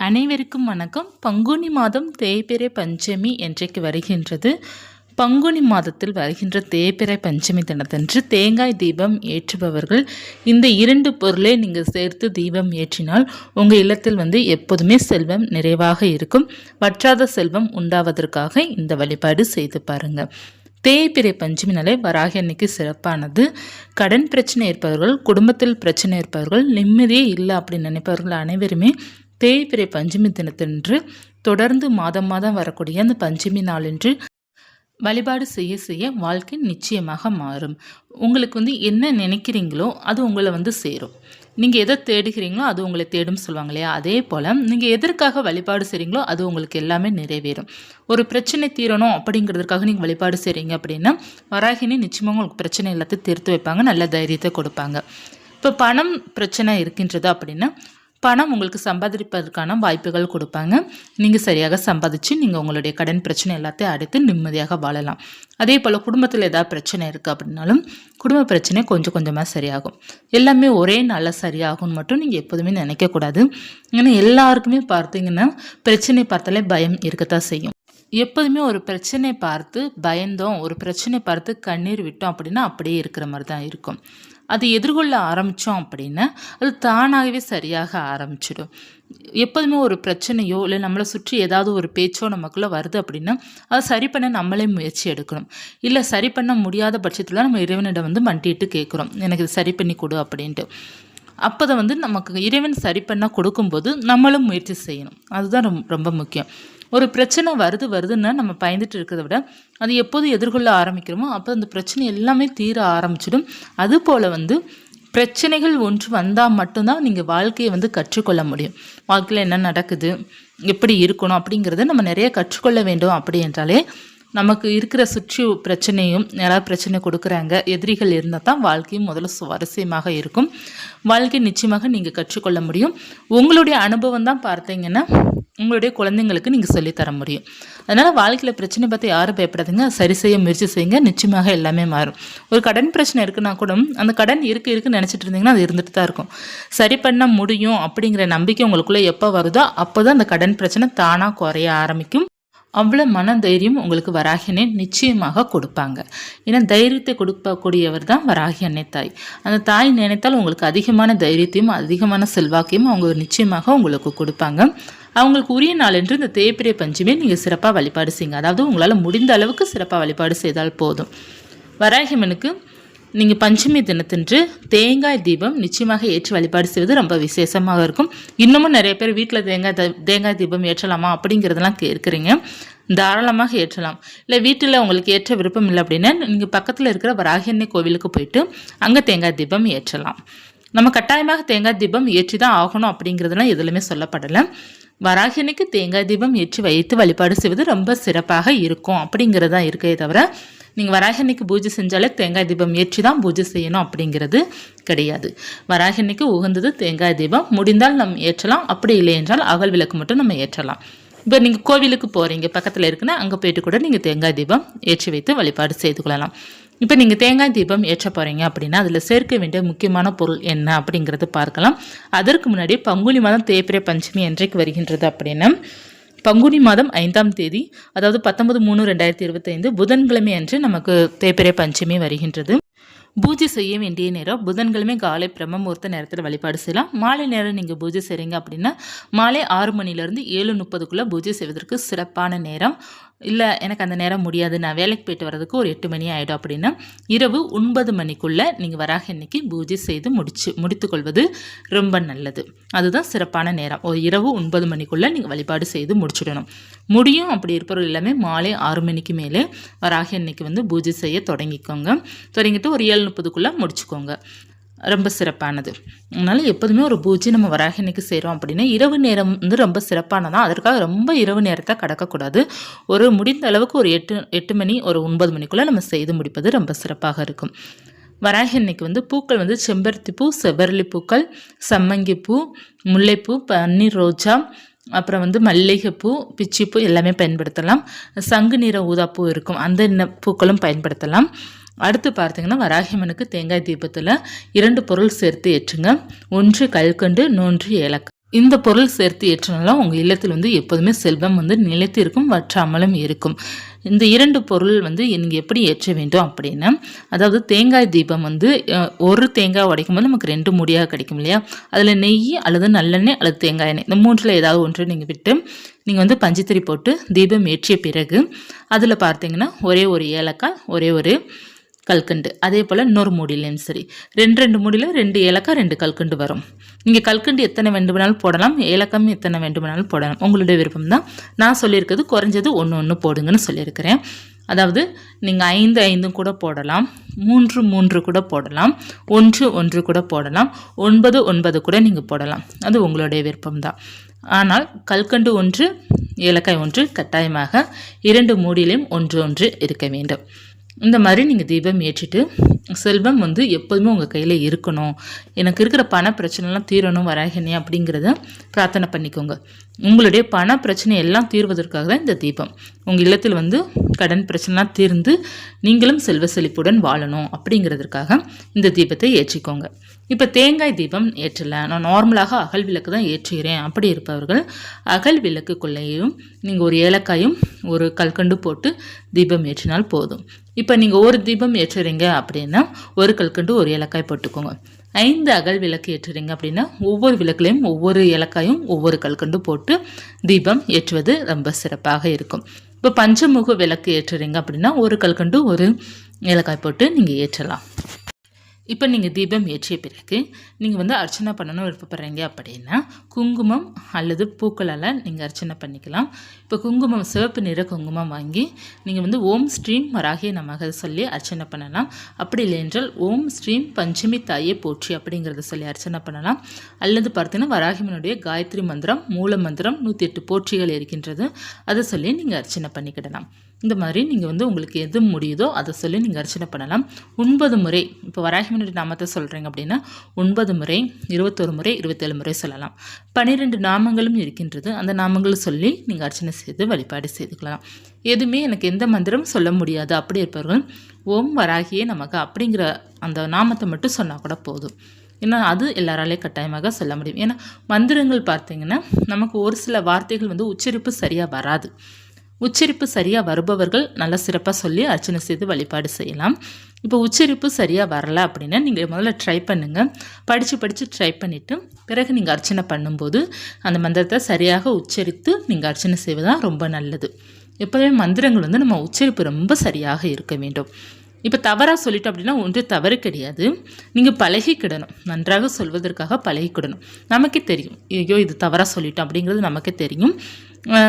அனைவருக்கும் வணக்கம். பங்குனி மாதம் தேய்பிறை பஞ்சமி என்றைக்கு வருகின்றது? பங்குனி மாதத்தில் வருகின்ற தேய்பிறை பஞ்சமி தினத்தன்று தேங்காய் தீபம் ஏற்றுபவர்கள் இந்த இரண்டு பொருளை நீங்கள் சேர்த்து தீபம் ஏற்றினால் உங்கள் இல்லத்தில் வந்து எப்போதுமே செல்வம் நிறைவாக இருக்கும். வற்றாத செல்வம் உண்டாவதற்காக இந்த வழிபாடு செய்து பாருங்கள் தேய்பிறை பஞ்சமி நாளை வராகி அன்னைக்கு சிறப்பானது. கடன் பிரச்சனை இருப்பவர்கள் குடும்பத்தில் பிரச்சனை இருப்பவர்கள் நிம்மதியே இல்லை அப்படின்னு நினைப்பவர்கள் அனைவருமே தேய்பிறை பஞ்சமி தினத்தன்று தொடர்ந்து மாதம் மாதம் வரக்கூடிய அந்த பஞ்சமி நாளன்று வழிபாடு செய்ய செய்ய வாழ்க்கை நிச்சயமாக மாறும். உங்களுக்கு வந்து என்ன நினைக்கிறீங்களோ அது உங்களை வந்து சேரும். நீங்கள் எதை தேடுகிறீங்களோ அது உங்களை தேடும் சொல்லுவாங்க இல்லையா? அதே போல் நீங்கள் எதற்காக வழிபாடு செய்கிறீங்களோ அது உங்களுக்கு எல்லாமே நிறைவேறும். ஒரு பிரச்சனை தீரணும் அப்படிங்கிறதுக்காக நீங்கள் வழிபாடு செய்கிறீங்க அப்படின்னா வராகினி நிச்சயமாக உங்களுக்கு பிரச்சனை எல்லாத்தையும் தீர்த்து வைப்பாங்க நல்ல தைரியத்தை கொடுப்பாங்க. இப்போ பணம் பிரச்சனை இருக்கின்றது அப்படின்னா பணம் உங்களுக்கு சம்பாதிப்பதற்கான வாய்ப்புகள் கொடுப்பாங்க. நீங்கள் சரியாக சம்பாதிச்சு நீங்கள் உங்களுடைய கடன் பிரச்சனை எல்லாத்தையும் அடுத்து நிம்மதியாக வாழலாம். அதே போல் குடும்பத்தில் ஏதாவது பிரச்சனை இருக்குது அப்படின்னாலும் குடும்ப பிரச்சனை கொஞ்சம் கொஞ்சமாக சரியாகும். எல்லாமே ஒரே நாளில் சரியாகும்னு மட்டும் நீங்கள் எப்போதுமே நினைக்கக்கூடாது ஏன்னா எல்லாருக்குமே பார்த்தீங்கன்னா பிரச்சனை பார்த்தாலே பயம் இருக்கத்தான் செய்யும். எப்போதுமே ஒரு பிரச்சனை பார்த்து பயந்தோம் ஒரு பிரச்சனை பார்த்து கண்ணீர் விட்டோம் அப்படின்னா அப்படியே இருக்கிற மாதிரி தான் இருக்கும். அது எதிர்கொள்ள ஆரம்பித்தோம் அப்படின்னா அது தானாகவே சரியாக ஆரம்பிச்சிடும். எப்போதுமே ஒரு பிரச்சனையோ இல்லை நம்மளை சுற்றி ஏதாவது ஒரு பேச்சோ நமக்குள்ளே வருது அப்படின்னா அதை சரி பண்ண நம்மளே முயற்சி எடுக்கணும். இல்லை சரி பண்ண முடியாத பட்சத்தில் நம்ம இறைவனிடம் வந்து மண்டிட்டு கேட்குறோம். எனக்கு இது சரி பண்ணி கொடு அப்படின்ட்டு. அப்போ தான் வந்து நமக்கு இறைவன் சரி பண்ணால் கொடுக்கும்போது நம்மளும் முயற்சி செய்யணும். அதுதான் ரொம்ப ரொம்ப முக்கியம். ஒரு பிரச்சனை வருது வருதுன்னு நம்ம பயந்துட்டு இருக்கிறத விட அது எப்போது எதிர்கொள்ள ஆரம்பிக்கிறோமோ அப்போ அந்த பிரச்சனை எல்லாமே தீர ஆரம்பிச்சிடும். அதுபோல் வந்து பிரச்சனைகள் ஒன்று வந்தால் மட்டும்தான் நீங்கள் வாழ்க்கையை வந்து கற்றுக்கொள்ள முடியும். வாழ்க்கையில் என்ன நடக்குது எப்படி இருக்கணும் அப்படிங்கிறத நம்ம நிறைய கற்றுக்கொள்ள வேண்டும் அப்படி என்றாலே நமக்கு இருக்கிற சுற்றி பிரச்சனையும் யாராவது பிரச்சனை கொடுக்குறாங்க எதிரிகள் இருந்தால் தான் வாழ்க்கையும் முதல்ல சுவாரஸ்யமாக இருக்கும். வாழ்க்கை நிச்சயமாக நீங்கள் கற்றுக்கொள்ள முடியும். உங்களுடைய அனுபவம் தான் பார்த்தீங்கன்னா உங்களுடைய குழந்தைங்களுக்கு நீங்கள் சொல்லித்தர முடியும். அதனால் வாழ்க்கையில் பிரச்சனை பார்த்து யாரும் பயப்படாதுங்க. சரி செய்ய முயற்சி செய்யுங்க. நிச்சயமாக எல்லாமே மாறும். ஒரு கடன் பிரச்சனை இருக்குன்னா கூட அந்த கடன் இருக்குது இருக்குன்னு நினச்சிட்டு இருந்தீங்கன்னா அது இருந்துட்டு தான் இருக்கும். சரி பண்ண முடியும் அப்படிங்கிற நம்பிக்கை உங்களுக்குள்ளே எப்போ வருதோ அப்போ தான் அந்த கடன் பிரச்சனை தானாக குறைய ஆரம்பிக்கும். அவ்வளோ மன தைரியம் உங்களுக்கு வராகி நிச்சயமாக கொடுப்பாங்க. ஏன்னா தைரியத்தை கொடுக்கக்கூடியவர் தான் வராகி அன்னை தாய். அந்த தாய் நினைத்தால் உங்களுக்கு அதிகமான தைரியத்தையும் அதிகமான செல்வாக்கையும் அவங்க நிச்சயமாக உங்களுக்கு கொடுப்பாங்க. அவங்களுக்கு உரிய நாள் என்று இந்த தேய்பிரை பஞ்சமே நீங்கள் சிறப்பாக வழிபாடு செய்யுங்க. அதாவது உங்களால் முடிந்த அளவுக்கு சிறப்பாக வழிபாடு செய்தால் போதும். வராகிமனுக்கு நீங்கள் பஞ்சமி தினத்தன்று தேங்காய் தீபம் நிச்சயமாக ஏற்றி வழிபாடு செய்வது ரொம்ப விசேஷமாக இருக்கும். இன்னமும் நிறைய பேர் வீட்டில் தேங்காய் தேங்காய் தீபம் ஏற்றலாமா அப்படிங்கிறதெல்லாம் கேட்குறீங்க. தாராளமாக ஏற்றலாம். இல்லை வீட்டில் உங்களுக்கு ஏற்ற விருப்பம் இல்லை அப்படின்னா நீங்கள் பக்கத்தில் இருக்கிற வராகி கோவிலுக்கு போயிட்டு அங்கே தேங்காய் தீபம் ஏற்றலாம். நம்ம கட்டாயமாக தேங்காய் தீபம் ஏற்றி தான் ஆகணும் அப்படிங்கிறதுலாம் எதுலையுமே சொல்லப்படலை. வராகினுக்கு தேங்காய் தீபம் ஏற்றி வைத்து வழிபாடு செய்வது ரொம்ப சிறப்பாக இருக்கும் அப்படிங்கிறதான் இருக்கே தவிர நீங்கள் வராகினிக்கு பூஜை செஞ்சாலே தேங்காய் தீபம் ஏற்றி தான் பூஜை செய்யணும் அப்படிங்கிறது கிடையாது. வராகினிக்கு உகந்தது தேங்காய் தீபம். முடிந்தால் நம்ம ஏற்றலாம். அப்படி இல்லை என்றால் அகல் விளக்கு மட்டும் நம்ம ஏற்றலாம். இப்போ நீங்கள் கோவிலுக்கு போகிறீங்க பக்கத்தில் இருக்குன்னா அங்கே போயிட்டு கூட நீங்கள் தேங்காய் தீபம் ஏற்றி வைத்து வழிபாடு செய்து கொள்ளலாம். இப்போ நீங்கள் தேங்காய் தீபம் ஏற்ற போகிறீங்க அப்படின்னா அதில் சேர்க்க வேண்டிய முக்கியமான பொருள் என்ன அப்படிங்கிறது பார்க்கலாம். அதற்கு முன்னாடி பங்குனி மாதம் தேய்பிரை பஞ்சமி என்றைக்கு வருகின்றது அப்படின்னா பங்குனி மாதம் ஐந்தாம் தேதி அதாவது பத்தொன்பது மூணு ரெண்டாயிரத்தி இருபத்தைந்து புதன்கிழமை அன்று நமக்கு தேய்பிரை பஞ்சமி வருகின்றது. பூஜை செய்ய வேண்டிய நேரம் புதன்கிழமை காலை பிரம்மமுகூர்த்த நேரத்தில் வழிபாடு செய்யலாம். மாலை நேரம் நீங்கள் பூஜை செய்கிறீங்க அப்படின்னா மாலை ஆறு மணிலேருந்து ஏழு முப்பதுக்குள்ளே பூஜை செய்வதற்கு சிறப்பான நேரம். இல்லை எனக்கு அந்த நேரம் முடியாது நான் வேலைக்கு போயிட்டு வரதுக்கு ஒரு எட்டு மணி ஆகிடும் அப்படின்னா இரவு ஒன்பது மணிக்குள்ளே நீங்கள் வராக இன்னைக்கு பூஜை செய்து முடிச்சு முடித்துக்கொள்வது ரொம்ப நல்லது. அதுதான் சிறப்பான நேரம். ஒரு இரவு ஒன்பது மணிக்குள்ளே நீங்கள் வழிபாடு செய்து முடிச்சுடணும். முடியும் அப்படி இருப்பவர்கள் எல்லாமே மாலை ஆறு மணிக்கு மேலே வராக இன்னைக்கு வந்து பூஜை செய்ய தொடங்கிக்கோங்க. தொடங்கிட்டு ஒரு ஏழு முப்பதுக்குள்ளே முடிச்சுக்கோங்க. ரொம்ப சிறப்பானது. அதனால் எப்போதுமே ஒரு பூஜை நம்ம வராகினிக்கு செய்கிறோம் அப்படின்னா இரவு நேரம் வந்து ரொம்ப சிறப்பானதான் அதற்காக ரொம்ப இரவு நேரத்தை கடக்கக்கூடாது. ஒரு முடிந்த அளவுக்கு ஒரு எட்டு எட்டு மணி ஒரு ஒன்பது மணிக்குள்ளே நம்ம செய்து முடிப்பது ரொம்ப சிறப்பாக இருக்கும். வராகி அன்னைக்கு வந்து பூக்கள் வந்து செம்பருத்தி பூ செவ்வரளி பூக்கள் சம்மங்கி பூ முல்லைப்பூ பன்னீர் ரோஜா அப்புறம் வந்து மல்லிகைப்பூ பிச்சிப்பூ எல்லாமே பயன்படுத்தலாம். சங்கு நிற ஊதாப்பூ இருக்கும். அந்த பூக்களும் பயன்படுத்தலாம். அடுத்து பார்த்தீங்கன்னா வராகிமனுக்கு தேங்காய் தீபத்தில் இரண்டு பொருள் சேர்த்து ஏற்றுங்க. ஒன்று கல்கண்டு நோன்று ஏலக்காய். இந்த பொருள் சேர்த்து ஏற்றினாலும் உங்கள் இல்லத்தில் வந்து எப்போதுமே செல்வம் வந்து நிலைத்து இருக்கும் வற்றாமலும் இருக்கும். இந்த இரண்டு பொருள் வந்து நீங்கள் எப்படி ஏற்ற வேண்டும் அப்படின்னா அதாவது தேங்காய் தீபம் வந்து ஒரு தேங்காய் உடைக்கும் போது நமக்கு ரெண்டு முடியாக கிடைக்கும் இல்லையா? அதில் நெய் அல்லது நல்லெண்ணெய் அல்லது தேங்காய் எண்ணெய். இந்த மூன்றில் ஏதாவது ஒன்று நீங்கள் விட்டு நீங்கள் வந்து பஞ்சித்திரி போட்டு தீபம் ஏற்றிய பிறகு அதில் பார்த்தீங்கன்னா ஒரே ஒரு ஏலக்காய் ஒரே ஒரு கல்கண்டு. அதே போல் இன்னொரு மூடிலையும் சரி. ரெண்டு ரெண்டு மூடியில் ரெண்டு ஏலக்காய் ரெண்டு கல்கண்டு வரும். நீங்கள் கல்கண்டு எத்தனை வேண்டுமானாலும் போடலாம். ஏலக்காயும் எத்தனை வேண்டுமானாலும் போடலாம். உங்களுடைய விருப்பம் தான் நான் சொல்லியிருக்கிறது குறைஞ்சது ஒன்று ஒன்று போடுங்கன்னு சொல்லியிருக்கிறேன். அதாவது நீங்கள் ஐந்து ஐந்தும் கூட போடலாம். மூன்று மூன்று கூட போடலாம். ஒன்று ஒன்று கூட போடலாம். ஒன்பது ஒன்பது கூட நீங்கள் போடலாம். அது உங்களுடைய விருப்பம்தான். ஆனால் கல்கண்டு ஒன்று ஏலக்காய் ஒன்று கட்டாயமாக இரண்டு மூடியிலையும் ஒன்று ஒன்று இருக்க வேண்டும். இந்த மாதிரி நீங்கள் தீபம் ஏற்றிட்டு செல்வம் வந்து எப்போதுமே உங்கள் கையில் இருக்கணும். எனக்கு இருக்கிற பண பிரச்சனைலாம் தீரணும் வராகனே அப்படிங்கிறத பிரார்த்தனை பண்ணிக்கோங்க. உங்களுடைய பண பிரச்சனை எல்லாம் தீர்வதற்காக தான் இந்த தீபம். உங்கள் இல்லத்தில் வந்து கடன் பிரச்சனைலாம் தீர்ந்து நீங்களும் செல்வ செழிப்புடன் வாழணும் அப்படிங்கிறதுக்காக இந்த தீபத்தை ஏற்றிக்கோங்க. இப்போ தேங்காய் தீபம் ஏற்றலை. நான் நார்மலாக அகல் விளக்கு தான் ஏற்றுகிறேன். அப்படி இருப்பவர்கள் அகல் விளக்குக்குள்ளேயும் நீங்கள் ஒரு ஏலக்காயும் ஒரு கல்கண்டு போட்டு தீபம் ஏற்றினால் போதும். இப்போ நீங்கள் ஒரு தீபம் ஏற்றுறீங்க அப்படின்னா ஒரு கல்கண்டு ஒரு ஏலக்காய் போட்டுக்கோங்க. ஐந்து அகல் விளக்கு ஏற்றுறீங்க அப்படின்னா ஒவ்வொரு விளக்குலையும் ஒவ்வொரு ஏலக்காயும் ஒவ்வொரு கல்கண்டு போட்டு தீபம் ஏற்றுவது ரொம்ப சிறப்பாக இருக்கும். இப்போ பஞ்சமுக விளக்கு ஏற்றுறீங்க அப்படின்னா ஒரு கல்கண்டு ஒரு ஏலக்காய் போட்டு நீங்கள் ஏற்றலாம். இப்போ நீங்கள் தீபம் ஏற்றிய பிறகு நீங்கள் வந்து அர்ச்சனை பண்ணணும் விருப்பப்படுறீங்க அப்படின்னா குங்குமம் அல்லது பூக்களால் நீங்கள் அர்ச்சனை பண்ணிக்கலாம். இப்போ குங்குமம் சிவப்பு நிற குங்குமம் வாங்கி நீங்கள் வந்து ஓம் ஸ்ரீம் வராகிய நமக சொல்லி அர்ச்சனை பண்ணலாம். அப்படி இல்லை என்றால் ஓம் ஸ்ரீம் பஞ்சமி தாயே போற்றி அப்படிங்கிறத சொல்லி அர்ச்சனை பண்ணலாம். அல்லது பார்த்தீங்கன்னா வராகிமனுடைய காயத்ரி மந்திரம் மூல மந்திரம் நூற்றி எட்டு போற்றிகள் இருக்கின்றது. அதை சொல்லி நீங்கள் அர்ச்சனை பண்ணிக்கிடலாம். இந்த மாதிரி நீங்கள் வந்து உங்களுக்கு எது முடியுதோ அதை சொல்லி நீங்கள் அர்ச்சனை பண்ணலாம். ஒன்பது முறை இப்போ வராகிமன் வராகிமனுடைய நாமத்தை சொல்கிறீங்க அப்படின்னா ஒன்பது முறை இருபத்தொரு முறை இருபத்தேழு முறை சொல்லலாம். பன்னிரெண்டு நாமங்களும் இருக்கின்றது. அந்த நாமங்களை சொல்லி நீங்கள் அர்ச்சனை செய்து வழிபாடு செய்துக்கலாம். எதுவுமே எனக்கு எந்த மந்திரம் சொல்ல முடியாது. அப்படி இருப்பவர்கள் ஓம் வராகியே நமக்கு அப்படிங்கிற அந்த நாமத்தை மட்டும் சொன்னால் கூட போதும். ஏன்னா அது எல்லாராலையும் கட்டாயமாக சொல்ல முடியும். ஏன்னா மந்திரங்கள் பார்த்தீங்கன்னா நமக்கு ஒரு சில வார்த்தைகள் வந்து உச்சரிப்பு சரியாக வராது. உச்சரிப்பு சரியாக வருபவர்கள் நல்ல சிறப்பாக சொல்லி அர்ச்சனை செய்து வழிபாடு செய்யலாம். இப்போ உச்சரிப்பு சரியாக வரல அப்படின்னா நீங்கள் முதல்ல ட்ரை பண்ணுங்கள் படித்து படித்து ட்ரை பண்ணிவிட்டு பிறகு நீங்கள் அர்ச்சனை பண்ணும்போது அந்த மந்திரத்தை சரியாக உச்சரித்து நீங்கள் அர்ச்சனை செய்வதுதான் ரொம்ப நல்லது. எப்போதுமே மந்திரங்கள் வந்து நம்ம உச்சரிப்பு ரொம்ப சரியாக இருக்க வேண்டும். இப்போ தவறாக சொல்லிட்டோம் அப்படின்னா ஒன்று தவறு கிடையாது. நீங்கள் பழகிக்கிடணும். நன்றாக சொல்வதற்காக பழகிக்கிடணும். நமக்கே தெரியும். ஐயோ இது தவறாக சொல்லிட்டோம் அப்படிங்கிறது நமக்கே தெரியும்.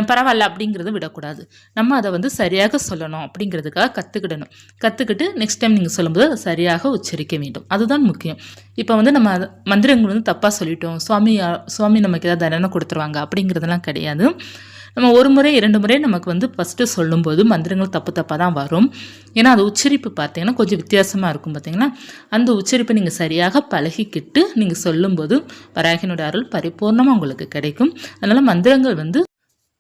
பரவாயில்ல அப்படிங்கிறத விடக்கூடாது. நம்ம அதை வந்து சரியாக சொல்லணும் அப்படிங்கிறதுக்காக கற்றுக்கிடணும் கற்றுக்கிட்டு நெக்ஸ்ட் டைம் நீங்கள் சொல்லும்போது அதை சரியாக உச்சரிக்க வேண்டும். அதுதான் முக்கியம். இப்போ வந்து நம்ம மந்திரங்கள் வந்து தப்பாக சொல்லிட்டோம். சுவாமி சுவாமி நமக்கு ஏதாவது தண்டனை கொடுத்துருவாங்க அப்படிங்கிறதெல்லாம் கிடையாது. நம்ம ஒரு முறை இரண்டு முறை நமக்கு வந்து ஃபஸ்ட்டு சொல்லும்போது மந்திரங்கள் தப்பு தப்பாக தான் வரும். ஏன்னா அது உச்சரிப்பு பார்த்தீங்கன்னா கொஞ்சம் வித்தியாசமாக இருக்கும் பார்த்தீங்கன்னா அந்த உச்சரிப்பை நீங்கள் சரியாக பழகிக்கிட்டு நீங்கள் சொல்லும்போது வராகினோட அருள் பரிபூர்ணமாக உங்களுக்கு கிடைக்கும். அதனால் மந்திரங்கள் வந்து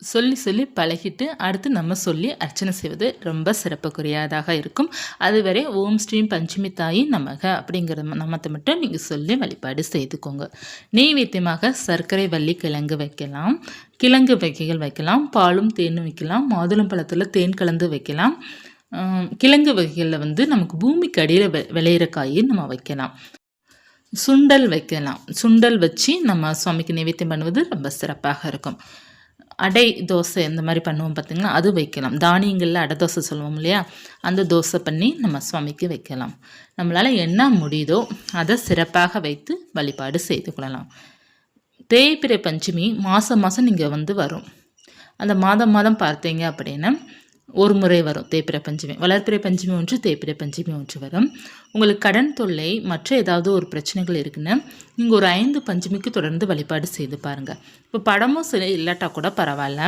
சொல்லி சொல்லி பழகிட்டு அடுத்து நம்ம சொல்லி அர்ச்சனை செய்வது ரொம்ப சிறப்புக்குரியதாக இருக்கும். அதுவரை ஓம் ஸ்ரீம் பஞ்சமி தாயி நமக அப்படிங்கிற நமத்தை மட்டும் நீங்கள் சொல்லி வழிபாடு செய்துக்கோங்க. நெய்வேத்தியமாக சர்க்கரை வள்ளி கிழங்கு வைக்கலாம். கிழங்கு வகைகள் வைக்கலாம். பாலும் தேனும் வைக்கலாம். மாதுளம் பழத்தில் தேன் கலந்து வைக்கலாம். கிழங்கு வகைகளில் வந்து நமக்கு பூமிக்கு அடியில் விளையிற காயை நம்ம வைக்கலாம். சுண்டல் வைக்கலாம். சுண்டல் வச்சு நம்ம சுவாமிக்கு நைவேத்தியம் பண்ணுவது ரொம்ப சிறப்பாக இருக்கும். அடை தோசை இந்த மாதிரி பண்ணுவோம் பார்த்திங்கன்னா அது வைக்கலாம். தானியங்களில் அடை தோசை சொல்லுவோம் இல்லையா அந்த தோசை பண்ணி நம்ம சுவாமிக்கு வைக்கலாம். நம்மளால் என்ன முடியுதோ அதை சிறப்பாக வைத்து வழிபாடு செய்து கொள்ளலாம். தேய்பிரை பஞ்சமி மாதம் மாதம் நீங்கள் வந்து வரும். அந்த மாதம் மாதம் பார்த்தீங்க அப்படின்னா ஒரு முறை வரும். தேய்பிரை பஞ்சமி வளர்ப்பிறை பஞ்சமி ஒன்று தேய்பிரை பஞ்சமி ஒன்று வரும். உங்களுக்கு கடன் தொல்லை மற்ற ஏதாவது ஒரு பிரச்சனைகள் இருக்குன்னு நீங்கள் ஒரு ஐந்து பஞ்சமிக்கு தொடர்ந்து வழிபாடு செய்து பாருங்கள் இப்போ படமும் சில இல்லாட்டா கூட பரவாயில்ல.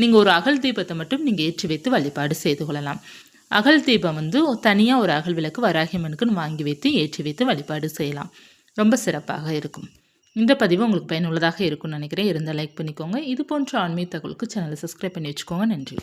நீங்கள் ஒரு அகல் தீபத்தை மட்டும் நீங்கள் ஏற்றி வைத்து வழிபாடு செய்து கொள்ளலாம். அகல் தீபம் வந்து தனியாக ஒரு அகல் விளக்கு வராகியம்மனுக்குன்னு வாங்கி வைத்து ஏற்றி வைத்து வழிபாடு செய்யலாம். ரொம்ப சிறப்பாக இருக்கும். இந்த பதிவு உங்களுக்கு பயனுள்ளதாக இருக்கும்னு நினைக்கிறேன். இருந்தால் லைக் பண்ணிக்கோங்க. இது போன்ற ஆன்மீக தகவலுக்கு சேனலை சப்ஸ்கிரைப் பண்ணி வச்சுக்கோங்க. நன்றி.